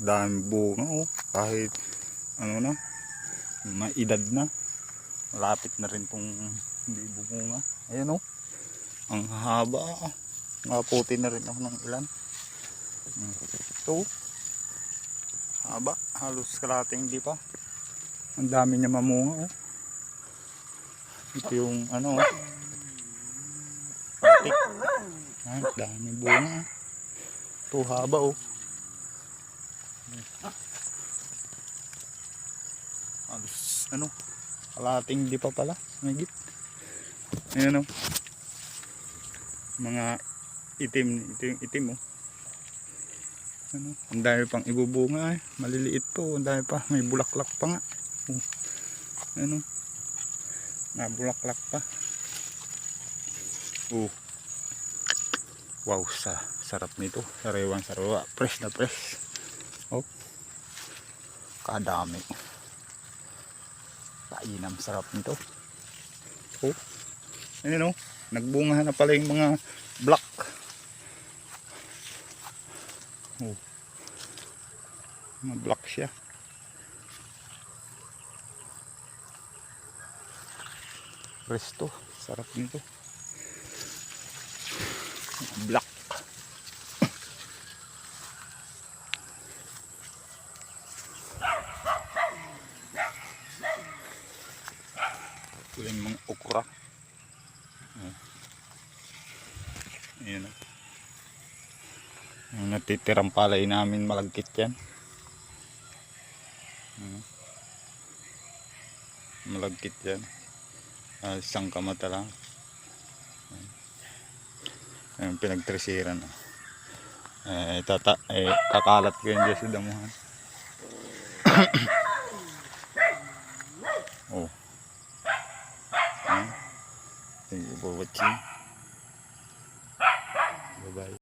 Dami bunga oh. Kahit ano na, may edad na. Malapit na rin tong hindi bumunga. Ayan oh. Ang haba. Maputi na rin ako ng ilan. Hmm. Ito. Haba. Halos kalating hindi pa. Ang dami niya mamunga oh. Ito yung ano oh. Patik. Ang dami bunga. Ito haba oh. Halos ano. Kalating hindi pa pala. May Ayan oh. Mga itim. Yung itim oh. Ano, ang dami pang ibubunga eh. Maliliit po, ang dami pa. May bulaklak pa nga. Oh. Ano? Nabulaklak pa. Oh. Wow, sa sarap nito. Sariwang sariwa. Fresh na fresh. Oh. Kadami. Kainam sarap nito. Oh. Ayun oh. Nagbunga na pala yung mga black. Oh. Mga black siya. Resto. Sarap nito. Black. Ito yung mga okra. Ayan o. Yung natitirang palay namin malagkit yan. Malagkit yan. Ah, isang kamata lang. Ayun, pinagtresiran. Eh, tata, eh, kakalat ko yun dyan sa damuhan. વચ્ચે બાય